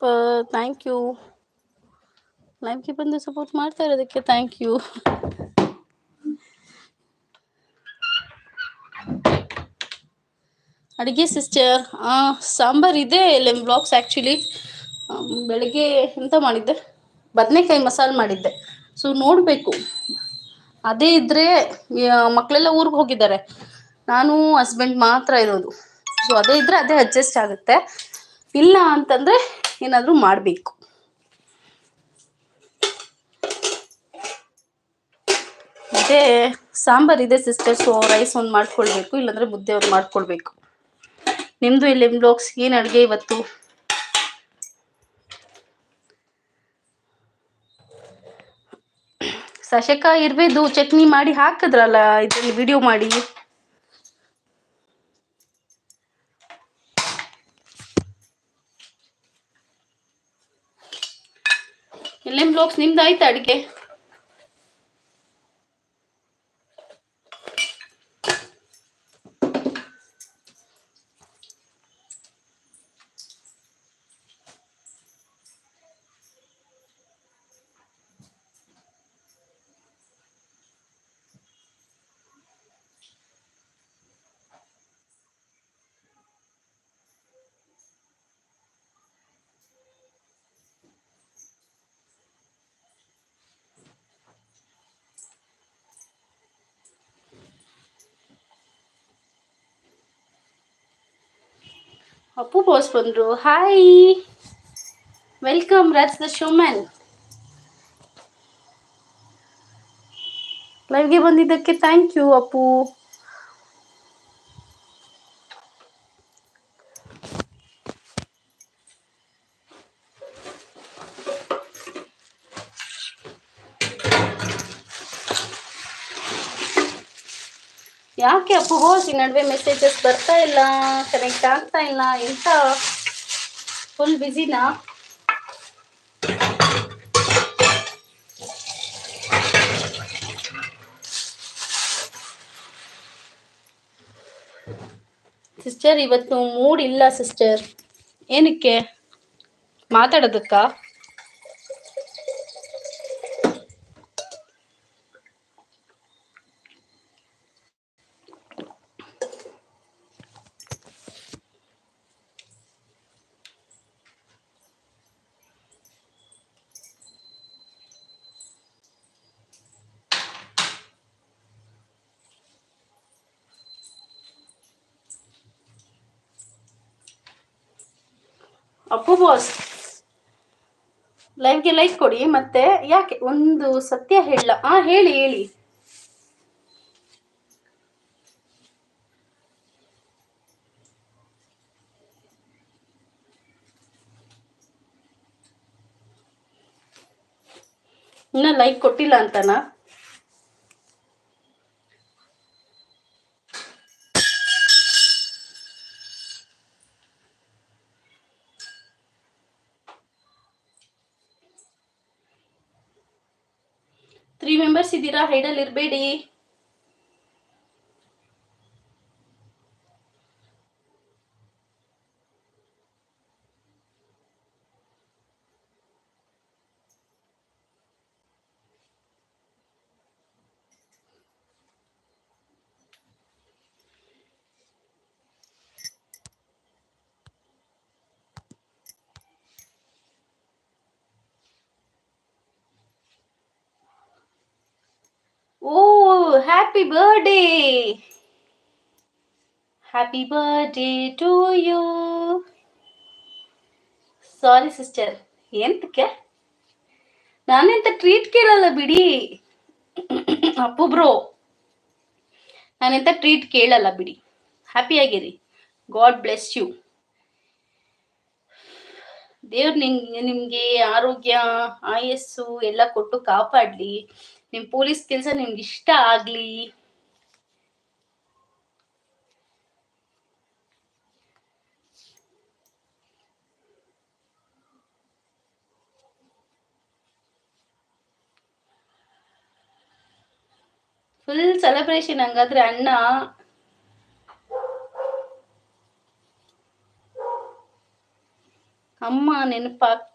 Thank you ಲೈವ್ಗೆ ಬಂದು support ಮಾಡ್ತಾ ಇರೋದಕ್ಕೆ ಥ್ಯಾಂಕ್ ಯು ಅಡುಗೆ ಸಿಸ್ಟರ್ ಸಾಂಬಾರ್ ಇದೆ ಲೆಮ್ ಬ್ಲಾಕ್ಸ್ ಆ್ಯಕ್ಚುಲಿ ಬೆಳಗ್ಗೆ ಎಂತ ಮಾಡಿದ್ದೆ? ಬದನೆಕಾಯಿ ಮಸಾಲೆ ಮಾಡಿದ್ದೆ. ಸೊ ನೋಡಬೇಕು. ಅದೇ ಇದ್ದರೆ ಮಕ್ಕಳೆಲ್ಲ ಊರಿಗೆ ಹೋಗಿದ್ದಾರೆ. ನಾನು ಹಸ್ಬೆಂಡ್ ಮಾತ್ರ ಇರೋದು. ಸೊ ಅದೇ ಇದ್ದರೆ ಅದೇ ಅಡ್ಜಸ್ಟ್ ಆಗುತ್ತೆ. ಇಲ್ಲ ಅಂತಂದರೆ ಏನಾದರೂ ಮಾಡಬೇಕು. ಮತ್ತೆ ಸಾಂಬಾರ್ ಇದೆ ಸಿಸ್ಟರ್ ಸೊ ರೈಸ್ ಒಂದು ಮಾಡ್ಕೊಳ್ಬೇಕು, ಇಲ್ಲಾಂದ್ರೆ ಮುದ್ದೆ ಒಂದು ಮಾಡ್ಕೊಳ್ಬೇಕು. ನಿಮ್ಮದು ಇಲ್ಲಿ ಬ್ಲಾಗ್ಸ್ ಏನು ಅಡುಗೆ ಇವತ್ತು? ಸಶಕ, ಇರ್ಬೇದು, ಚಟ್ನಿ ಮಾಡಿ ಹಾಕಿದ್ರಲ್ಲ, ಇದರಲ್ಲಿ ವಿಡಿಯೋ ಮಾಡಿ. ಎಲ್ಲೆಂ ಬ್ಲಾಗ್ಸ್ ನಿಮ್ದು ಆಯ್ತಾ ಅಡುಗೆ? ಅಪ್ಪು ಬಾಸ್ ಬಂದ್ರು. Hi welcome Raj the showman ಲೈವ್ಗೆ ಬಂದಿದ್ದಕ್ಕೆ ಥ್ಯಾಂಕ್ ಯು ಅಪ್ಪು ಯಾಕೆ ಅಪ್ಪು ಬೋಸ್ ಈ ನಡುವೆ ಮೆಸೇಜಸ್ ಬರ್ತಾ ಇಲ್ಲ? ಕನೆಕ್ಟ್ ಆಗ್ತಾ ಇಲ್ಲ. ಎಂತ? ಫುಲ್ ಬ್ಯುಸಿನಾ ಸಿಸ್ಟರ್ ಇವತ್ತು ಮೂಡ್ ಇಲ್ಲ ಸಿಸ್ಟರ್ ಏನಕ್ಕೆ? ಮಾತಾಡೋದಕ್ಕಾ? ಅಪ್ಪು ಬಾಸ್ ಲೈವ್ಗೆ ಲೈಕ್ ಕೊಡಿ, ಮತ್ತೆ ಯಾಕೆ? ಒಂದು ಸತ್ಯ ಹೇಳ ಆ, ಹೇಳಿ ಹೇಳಿ. ಇನ್ನ ಲೈಕ್ ಕೊಟ್ಟಿಲ್ಲ ಅಂತನಾ? ತ್ರೀ ಮೆಂಬರ್ಸ್ ಇದ್ದೀರಾ? ಹೈಡಲ್ಲಿ ಇರಬೇಡಿ. Happy birthday happy birthday to you sorry sister ಎಂತಕ್ಕೆ? ನಾನೆಂತ ಟ್ರೀಟ್ ಕೇಳಲ್ಲ ಬಿಡಿ. ಅಪ್ಪು ಬ್ರೋ ನಾನೆಂತ ಟ್ರೀಟ್ ಕೇಳಲ್ಲ ಬಿಡಿ. ಹ್ಯಾಪಿ ಆಗಿರಿ. ಗಾಡ್ ಬ್ಲೆಸ್ ಯು ದೇವ್ರು ನಿಮ್ಗೆ ನಿಮ್ಗೆ ಆರೋಗ್ಯ, ಆಯಸ್ಸು ಎಲ್ಲ ಕೊಟ್ಟು ಕಾಪಾಡ್ಲಿ. ನಿಮ್ ಪೊಲೀಸ್ ಕೆಲಸ ನಿಮ್ಗೆ ಇಷ್ಟ ಆಗ್ಲಿ ಫುಲ್ ಸೆಲೆಬ್ರೇಷನ್ ಹಂಗಾದ್ರೆ ಅಣ್ಣ ಅಮ್ಮ ನೆನಪಾಗ್ತಾ